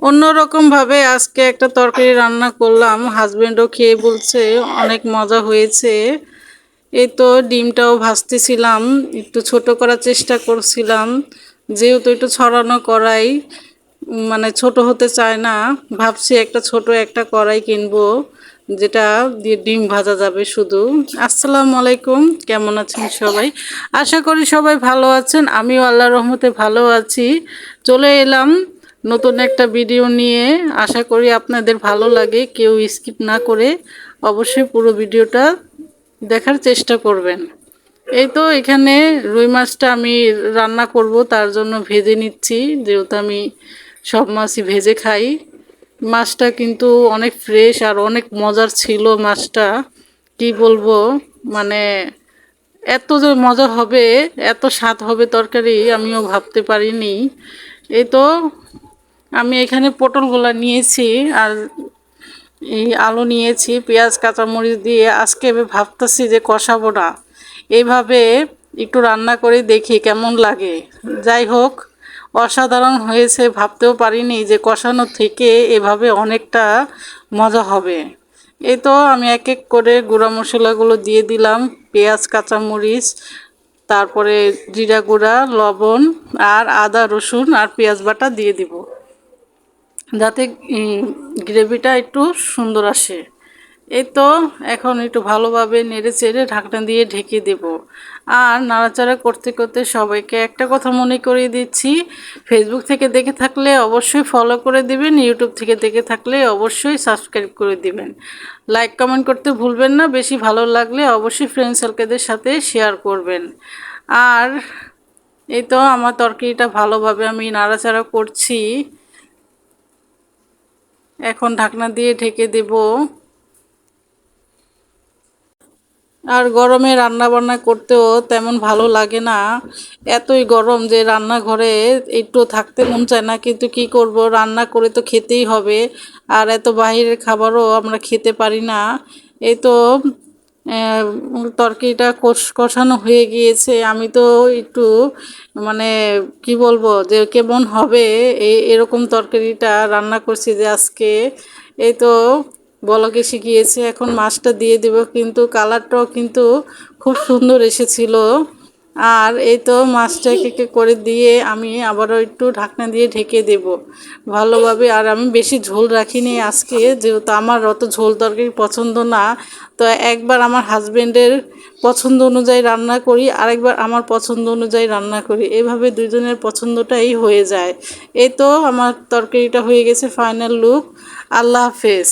অন্যরকমভাবে আজকে একটা তরকারি রান্না করলাম। হাজব্যান্ডও খেয়ে বলছে, অনেক মজা হয়েছে। এই তো ডিমটাও ভাজতেছিলাম, একটু ছোট করার চেষ্টা করছিলাম। যেহেতু একটু ছড়ানো করাই মানে ছোট হতে চায় না, ভাবছি একটা ছোট একটা কড়াই কিনবো, যেটা দিয়ে ডিম ভাজা যাবে শুধু। আসসালামু আলাইকুম, কেমন আছেন সবাই? আশা করি সবাই ভালো আছেন, আমিও আল্লাহ রহমতে ভালো আছি। চলে এলাম নতুন একটা ভিডিও নিয়ে আশা করি আপনাদের ভালো লাগে। কেউ স্কিপ না করে অবশ্যই পুরো ভিডিওটা দেখার চেষ্টা করবেন। এই তো এখানে রুই মাছটা আমি রান্না করব, তার জন্য ভেজে নিচ্ছি। যেহেতু আমি সব মাছই ভেজে খাই। মাছটা কিন্তু অনেক ফ্রেশ আর অনেক মজার ছিল মাছটা। কি বলব? মানে এত যে মজা হবে, এত স্বাদ হবে তরকারি, আমিও ভাবতে পারিনি। এই তো আমি এখানে পটলগুলো নিয়েছি আর এই আলু নিয়েছি, পেঁয়াজ, কাঁচামরিচ দিয়ে। আজকে ভাবতেছি যে কষাবো না। এইভাবে একটু রান্না করে দেখি কেমন লাগে। যাই হোক, অসাধারণ হয়েছে, ভাবতেও পারিনি যে কষানো থেকে এভাবে অনেকটা মজা হবে। এই তো আমি এক এক করে গুঁড়া মশলাগুলো দিয়ে দিলাম, পেঁয়াজ, কাঁচামরিচ, তারপরে জিরা গুঁড়া, লবণ আর আদা, রসুন আর পেঁয়াজ বাটা দিয়ে দিব। যাতে গ্রেভিটা একটু সুন্দর আসে। এই তো এখন একটু ভালোভাবে নেড়ে চেড়ে ঢাকনা দিয়ে ঢেকে দেব। আর নাড়াচাড়া করতে করতে সবাইকে একটা কথা মনে করিয়ে দিচ্ছি। ফেসবুক থেকে দেখে থাকলে অবশ্যই ফলো করে দিবেন ইউটিউব থেকে দেখে থাকলে অবশ্যই সাবস্ক্রাইব করে দিবেন। লাইক কমেন্ট করতে ভুলবেন না, বেশি ভালো লাগলে অবশ্যই ফ্রেন্ড সার্কেলদের সাথে শেয়ার করবেন। আর এই তো আমার তরকারিটা ভালোভাবে আমি নাড়াচাড়া করছি। এখন ঢাকনা দিয়ে ঢেকে দেব। আর গরমে রান্না বান্না করতেও তেমন ভালো লাগে না। এতই গরম যে রান্নাঘরে একটু থাকতে মন চায় না, কিন্তু কি করব? রান্না করে তো খেতেই হবে। আর এত বাহিরের খাবারও আমরা খেতে পারি না। এই তো তরকারিটা কষ, কষানো হয়ে গিয়েছে। আমি তো একটু মানে কি বলব, যে কেমন হবে এই এরকম তরকারিটা রান্না করছি যে আজকে। এই তো বলকে শিখিয়েছে, এখন মাছটা দিয়ে দেব, কিন্তু কালারটাও কিন্তু খুব সুন্দর এসেছিল। আর এই তো মাছটা কেকে করে দিয়ে আমি আবারও একটু ঢাকনা দিয়ে ঢেকে দেব। ভালোভাবে আর আমি বেশি ঝোল রাখিনি আজকে, যেহেতু আমার অত ঝোল তরকারি পছন্দ না। তো একবার আমার হাজব্যান্ডের পছন্দ অনুযায়ী রান্না করি, আরেকবার আমার পছন্দ অনুযায়ী রান্না করি। এভাবে দুজনের পছন্দটাই হয়ে যায়। এই তো আমার তরকারিটা হয়ে গেছে ফাইনাল লুক আল্লাহ হাফেজ।